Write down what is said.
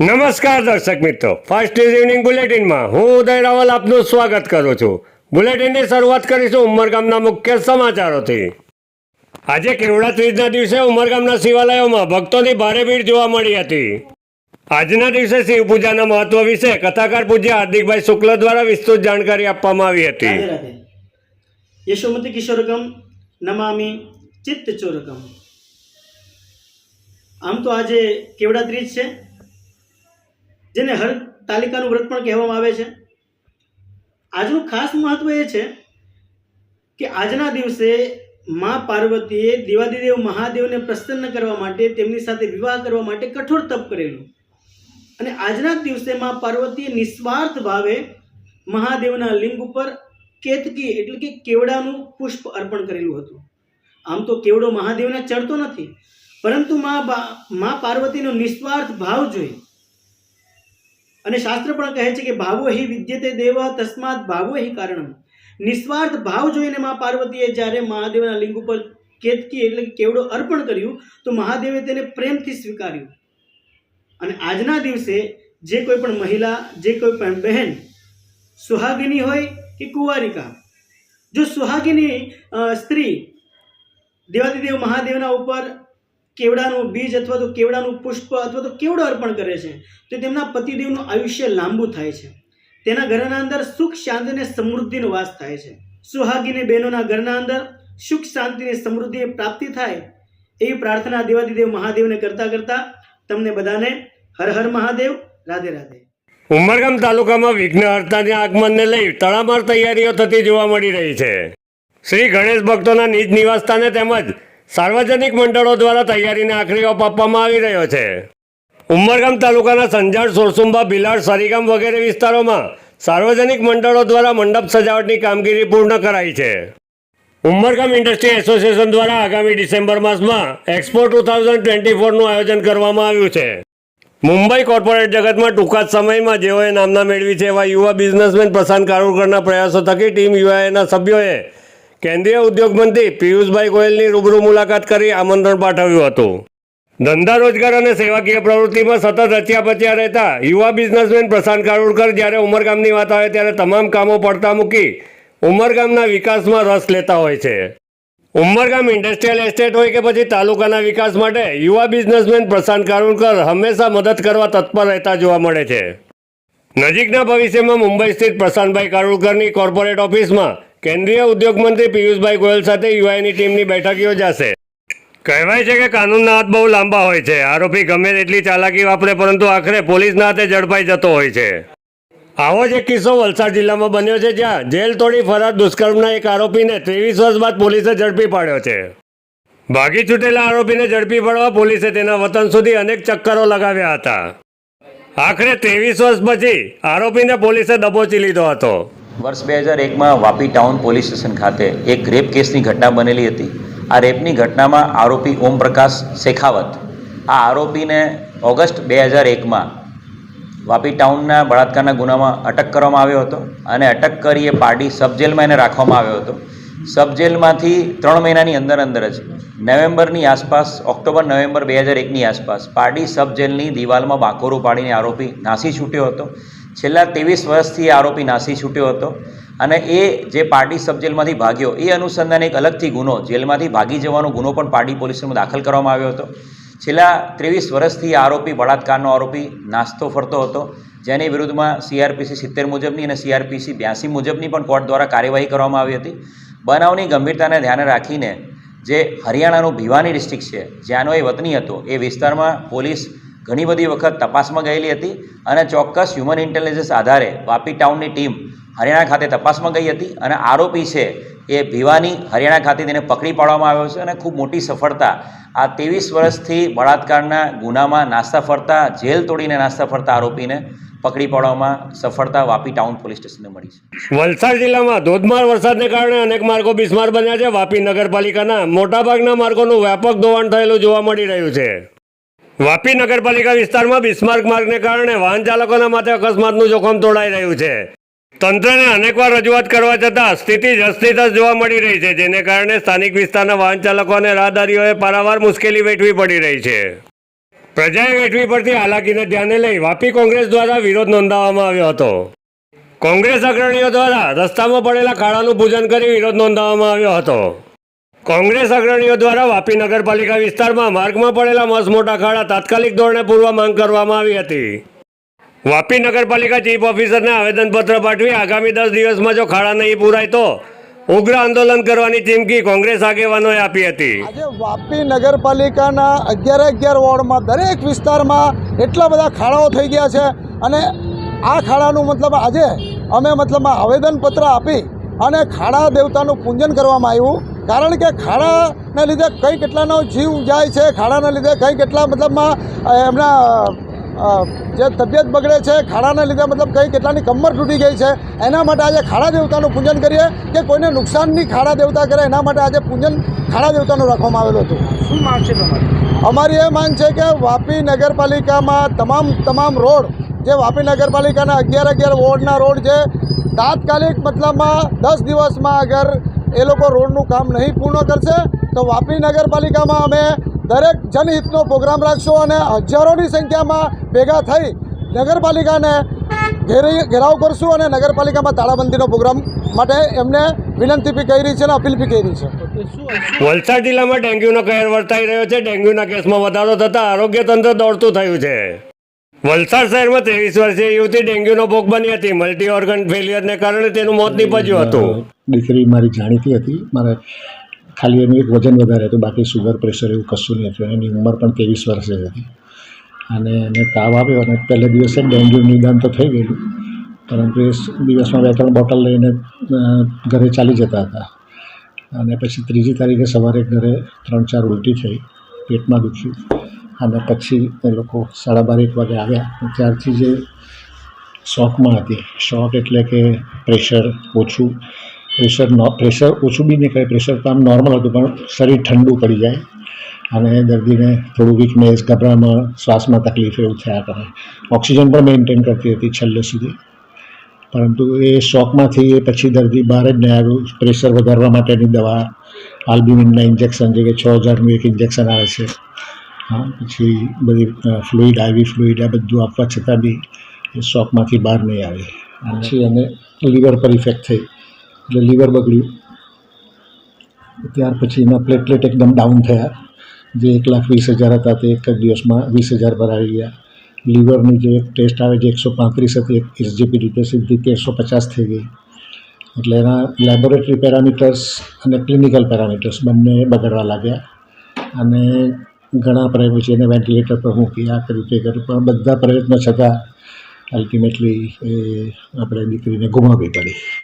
નમસ્કાર દર્શક મિત્રો. ફર્સ્ટ ઇઝ ઇવનિંગ બુલેટિનમાં હું ઉદય રાવલ આપનું સ્વાગત કરું છું. બુલેટિનની શરૂઆત કરીશું ઉમરગામના મુખ્ય સમાચારોથી. આજે કેવડા ત્રીજના દિવસે ઉમરગામના શિવાલયોમાં ભક્તોની ભારે ભીડ જોવા મળી હતી. આજના દિવસે શિવ પૂજાના મહત્વ વિશે કથાકાર પૂજ્ય હાર્દિકભાઈ શુક્લ દ્વારા વિસ્તૃત જાણકારી આપવામાં આવી હતી. યશોમતી કિશોરકમ નમામી ચિત્ત ચોરકમ. આમ તો આજે કેવડા ત્રીજ છે? જેને હર તાલિકાનું વ્રત પણ કહેવામાં આવે છે. આજનું ખાસ મહત્વ એ છે કે આજના દિવસે મા પાર્વતીએ દેવાદિદેવ મહાદેવને પ્રસન્ન કરવા માટે તેમની સાથે વિવાહ કરવા માટે કઠોર તપ કરેલું. અને આજના દિવસે મા પાર્વતીએ નિસ્વાર્થ ભાવે મહાદેવના લિંગ ઉપર કેતકી એટલે કે કેવડાનું પુષ્પ અર્પણ કરેલું હતું. આમ તો કેવડો મહાદેવને ચડતો નથી, પરંતુ મા મા પાર્વતીનો નિસ્વાર્થ ભાવ જોઈ અને શાસ્ત્ર પણ કહે છે કે ભાવો હિ વિદ્યતે દેવ તસ્માત ભાવો હિ કારણમ. નિસ્વાર્થ ભાવ જોઈને મા પાર્વતીએ જ્યારે મહાદેવના લિંગ ઉપર કેતકી એટલે કે કેવડો અર્પણ કર્યું, તો મહાદેવે તેને પ્રેમથી સ્વીકાર્યું. અને આજના દિવસે જે કોઈ પણ મહિલા, જે કોઈ પણ બહેન સુહાગિની હોય કે કુંવારિકા, જો સુહાગિની સ્ત્રી દેવાદિદેવ મહાદેવના ઉપર કેવડાનું બીજ અથવા તો કેવડાનું પુષ્પ અથવા તો કેવડો અર્પણ કરે છે, તો તેમના પતિદેવનું આયુષ્ય લાંબુ થાય છે. તેના ઘરના અંદર સુખ, શાંતિ અને સમૃદ્ધિનો વાસ થાય છે. સુહાગીની બહેનોના ઘરના અંદર સુખ, શાંતિ અને સમૃદ્ધિની પ્રાપ્તિ થાય એવી પ્રાર્થના દેવાદિદેવ મહાદેવને કરતા કરતા તમને બધાને હર હર મહાદેવ, રાધે રાધે. ઉમરગામ તાલુકામાં વિઘ્નહર્તાના આગમનને લઈ તડામાર તૈયારીઓ થતી જોવા મળી રહી છે. શ્રી ગણેશ ભક્તોના નિજ નિવાસસ્થાને તેમજ સાર્વજનિક મંડળો દ્વારા તૈયારીને આખરી ઓપ આપવામાં આવી રહ્યો છે. ઉમરગામ તાલુકાના સંજાણ સોરસુંબા, બિલાડ, સરીગામ વગેરે વિસ્તારોમાં સાર્વજનિક મંડળો દ્વારા મંડપ સજાવટની કામગીરી પૂર્ણ કરાઈ છે. ઉમરગામ ઇન્ડસ્ટ્રી એસોસિએશન દ્વારા આગામી ડિસેમ્બર માસમાં એક્સપો ટુ થાઉઝન્ડ ટ્વેન્ટી ફોરનું આયોજન કરવામાં આવ્યું છે. મુંબઈ કોર્પોરેટ જગતમાં ટૂંકા જ સમયમાં જેઓએ નામના મેળવી છે એવા યુવા બિઝનેસમેન પ્રશાંત કારુકરના પ્રયાસો થકી ટીમ યુઆઈના સભ્યોએ કેન્દ્રીય ઉદ્યોગ મંત્રી પિયુષભાઈ ગોયલની રૂબરૂ મુલાકાત કરી આમંત્રણ પાઠવ્યું હતું. ધંધા રોજગાર અને સેવાકીય પ્રવૃત્તિમાં સતત રચ્યા પચ્યા રહેતા યુવા બિઝનેસમેન પ્રશાંત કારોડકર જ્યારે ઉમરગામની વાત આવે ત્યારે તમામ કામો પડતા મૂકી ઉમરગામના વિકાસમાં રસ લેતા હોય છે. ઉમરગામ ઇન્ડસ્ટ્રીયલ એસ્ટેટ હોય કે પછી તાલુકાના વિકાસ માટે યુવા બિઝનેસમેન પ્રશાંત કારુણકર હંમેશા મદદ કરવા તત્પર રહેતા જોવા મળે છે. નજીકના ભવિષ્યમાં મુંબઈ સ્થિત પ્રશાંતભાઈ કારુણકરની કોર્પોરેટ ઓફિસમાં કેન્દ્રીય ઉદ્યોગ મંત્રી પિયુષભાઈ ગોયલ સાથે યુઆઈની ટીમની બેઠક યોજાશે. કહેવાય છે કે કાનૂનના હાથ બહુ લાંબા હોય છે. આરોપી ગમે તેટલી ચાલાકી વાપરે, પરંતુ આખરે પોલીસના હાથે ઝડપાઈ જતો હોય છે. આવો જ એક કિસ્સો વલસાડ જિલ્લામાં બન્યો છે, જ્યાં જેલ તોડી ફરાર દુષ્કર્મના એક આરોપીને ત્રેવીસ વર્ષ બાદ પોલીસે ઝડપી પાડ્યો છે. ભાગી છૂટેલા આરોપીને ઝડપી પાડવા પોલીસે તેના વતન સુધી અનેક ચક્કરો લગાવ્યા હતા. આખરે ત્રેવીસ વર્ષ પછી આરોપીને પોલીસે દબોચી લીધો હતો. વર્ષ બે હજાર એકમાં વાપી ટાઉન પોલીસ સ્ટેશન ખાતે એક રેપ કેસની ઘટના બનેલી હતી. આ રેપની ઘટનામાં આરોપી ઓમપ્રકાશ શેખાવત. આ આરોપીને ઓગસ્ટ બે હજાર એકમાં વાપી ટાઉનના બળાત્કારના ગુનામાં અટક કરવામાં આવ્યો હતો અને અટક કરી એ પાર્ટી સબજેલમાં એને રાખવામાં આવ્યો હતો. સબજેલમાંથી ત્રણ મહિનાની અંદર અંદર જ નવેમ્બરની આસપાસ, ઓક્ટોબર, નવેમ્બર બે હજાર એકની આસપાસ પારડી સબજેલની દિવાલમાં બાંકોરો પાડીને આરોપી નાસી છૂટ્યો હતો. છેલ્લા ત્રેવીસ વર્ષથી આરોપી નાસી છૂટ્યો હતો અને એ જે પાર્ટી સબ જેલમાંથી ભાગ્યો, એ અનુસંધાને એક અલગથી ગુનો, જેલમાંથી ભાગી જવાનો ગુનો પણ પાર્ટી પોલીસમાં દાખલ કરવામાં આવ્યો હતો. છેલ્લા ત્રેવીસ વર્ષથી આરોપી બળાત્કારનો આરોપી નાસ્તો ફરતો હતો, જેની વિરુદ્ધમાં સીઆરપીસી સિત્તેર મુજબની અને સીઆરપીસી બ્યાસી મુજબની પણ કોર્ટ દ્વારા કાર્યવાહી કરવામાં આવી હતી. બનાવની ગંભીરતાને ધ્યાને રાખીને જે હરિયાણાનું ભિવાની ડિસ્ટ્રિક્ટ છે, જ્યાંનો એ વતની હતો, એ વિસ્તારમાં પોલીસ ઘણી બધી વખત તપાસમાં ગયેલી હતી અને ચોક્કસ હ્યુમન ઇન્ટેલિજન્સ આધારે વાપી ટાઉનની ટીમ હરિયાણા ખાતે તપાસમાં ગઈ હતી અને આરોપી છે એ ભિવાની હરિયાણા ખાતે તેને પકડી પાડવામાં આવ્યો છે અને ખૂબ મોટી સફળતા. આ ત્રેવીસ વર્ષથી બળાત્કારના ગુનામાં નાસ્તા ફરતા, જેલ તોડીને નાસ્તા ફરતા આરોપીને પકડી પાડવામાં સફળતા વાપી ટાઉન પોલીસ સ્ટેશનને મળી છે. વલસાડ જિલ્લામાં ધોધમાર વરસાદને કારણે અનેક માર્ગો બિસ્માર બન્યા છે. વાપી નગરપાલિકાના મોટાભાગના માર્ગોનું વ્યાપક ધોવાણ થયેલું જોવા મળી રહ્યું છે. વાપી નગરપાલિકા વિસ્તારમાં બિસ્માર્ક માર્ગને કારણે વાહન ચાલકોના માટે અકસ્માતનું જોખમ તોડાઈ રહ્યું છે. તંત્રને અનેકવાર રજૂઆત કરવા છતાં સ્થિતિ જસ્તી જ જોવા મળી રહી છે, જેને કારણે સ્થાનિક વિસ્તારના વાહન ચાલકો અને રાહદારીઓએ પારાવાર મુશ્કેલી વેઠવી પડી રહી છે. પ્રજાએ વેઠવી પડતી હાલાકીને ધ્યાને લઈ વાપી કોંગ્રેસ દ્વારા વિરોધ નોંધાવવામાં આવ્યો હતો. કોંગ્રેસ અગ્રણીઓ દ્વારા રસ્તામાં પડેલા ખાડાનું પૂજન કરી વિરોધ નોંધાવવામાં આવ્યો હતો. કોંગ્રેસ અગ્રણીઓ દ્વારા વાપી નગરપાલિકા વિસ્તારમાં માર્ગમાં પડેલા મસમોટા મોટા ખાડા તાત્કાલિક ધોરણે પૂરવા માંગ કરવામાં આવી હતી. વાપી નગરપાલિકા ચીફ ઓફિસરને આવેદનપત્ર પાઠવી આગામી દસ દિવસમાં જો ખાડા નહીં પૂરાય તો ઉગ્ર આંદોલન કરવાની ચીમકી કોંગ્રેસ આગેવાનોએ આપી હતી. આજે વાપી નગરપાલિકાના અગિયાર અગિયાર વોર્ડમાં દરેક વિસ્તારમાં એટલા બધા ખાડાઓ થઈ ગયા છે અને આ ખાડાનું મતલબ આજે અમે મતલબ આવેદનપત્ર આપી અને ખાડા દેવતાનું પૂજન કરવામાં આવ્યું. કારણ કે ખાડાને લીધે કઈ કેટલાનો જીવ જાય છે ખાડાના લીધે કઈ કેટલા મતલબમાં એમના જે તબિયત બગડે છે ખાડાના લીધે મતલબ કઈ કેટલાની કમર તૂટી ગઈ છે એના માટે આજે ખાડા દેવતાનું પૂજન કરીએ કે કોઈને નુકસાનની ખાડા દેવતા કરે એના માટે આજે પૂજન ખાડા દેવતાનું રાખવામાં આવેલું હતું. શું માંગ છે તમારી? અમારી એ માંગ છે કે વાપી નગરપાલિકામાં તમામ તમામ રોડ જે વાપી નગરપાલિકાના અગિયાર અગિયાર વોર્ડના રોડ છે તાત્કાલિક મતલબમાં દસ દિવસમાં અગર એ લોકો રોડનું કામ નહીં પૂર્ણ કરશે, તો વાપી નગરપાલિકામાં અમે દરેક જનહિતનો પ્રોગ્રામ રાખશું અને હજારોની સંખ્યામાં ભેગા થઈ નગરપાલિકાને ઘેરી ઘેરાવ કરશું અને નગરપાલિકામાં તાળાબંધીનો પ્રોગ્રામ માટે એમને વિનંતી બી કરી છે અને અપીલ બી કરી છે. વલસાડ જિલ્લામાં ડેન્ગ્યુનો કહેર વર્તાઈ રહ્યો છે. ડેન્ગ્યુના કેસમાં વધારો થતાં આરોગ્ય તંત્ર દોડતું થયું છે. વલસાડ શહેરમાં ત્રેવીસ વર્ષીય યુવતી ડેન્ગ્યુનો ભોગ બની હતી. મલ્ટી ઓર્ગન ફેલિયરને કારણે તેનું મોત નીપજ્યું હતું. દીકરી મારી જાણીતી હતી. મારે ખાલી એનું એક વજન વધારે હતું, બાકી સુગર પ્રેશર એવું કશું નહીં હતું. એની ઉંમર પણ ત્રેવીસ વર્ષની હતી. અને એને તાવ આવ્યો અને પહેલે દિવસે ડેન્ગ્યુ નિદાન તો થઈ ગયેલું. પરંતુ એ દિવસમાં બે ત્રણ બોટલ લઈને ઘરે ચાલી જતા હતા. અને પછી ત્રીજી તારીખે સવારે ઘરે ત્રણ ચાર ઉલટી થઈ, પેટમાં દુખ્યું. અને પછી એ લોકો સાડા બાર, એક વાગે આવ્યા. ત્યારથી જે શોખમાં હતી. શોખ એટલે કે પ્રેશર ઓછું. પ્રેશર નો પ્રેશર ઓછું બી નહીં કરે પ્રેશર તો આમ નોર્મલ હતું પણ શરીર ઠંડુ પડી જાય. અને દર્દીને થોડું વીકનેસ ગભરામણ શ્વાસમાં તકલીફ એવું થયા કરે. ઓક્સિજન પણ મેન્ટેન કરતી હતી છેલ્લે સુધી. પરંતુ એ શોકમાંથી એ પછી દર્દી બહાર જ નહીં આવ્યું. પ્રેશર વધારવા માટેની દવા આલ્બ્યુમિનના ઇન્જેક્શન જે કે છ હજારનું એક ઇન્જેક્શન આવે છે. હા પછી બધી ફ્લુઇડ આઈવી ફ્લુઇડ આ બધું આપવા છતાં બી એ શોકમાંથી બહાર નહીં આવે. અને પછી એને લીવર પર ઇફેક્ટ થઈ. એટલે લીવર બગડ્યું. ત્યાર પછી એના પ્લેટલેટ એકદમ ડાઉન થયા. જે એક લાખ વીસ હજાર હતા તે એક જ દિવસમાં વીસ હજાર પર આવી ગયા. લીવરની જે ટેસ્ટ આવે જે એકસો પાંત્રીસ હતી એસજીપી રીતે સીધી તેરસો પચાસ થઈ ગઈ. એટલે એના લેબોરેટરી પેરામીટર્સ અને ક્લિનિકલ પેરામીટર્સ બંને બગડવા લાગ્યા. અને ઘણા પ્રયત્નો છે, એને વેન્ટિલેટર પર મૂકી, આ કર્યું તે કર્યું પણ બધા પ્રયત્નો છતાં અલ્ટિમેટલી એ આપણે દીકરીને ગુમાવવી પડી.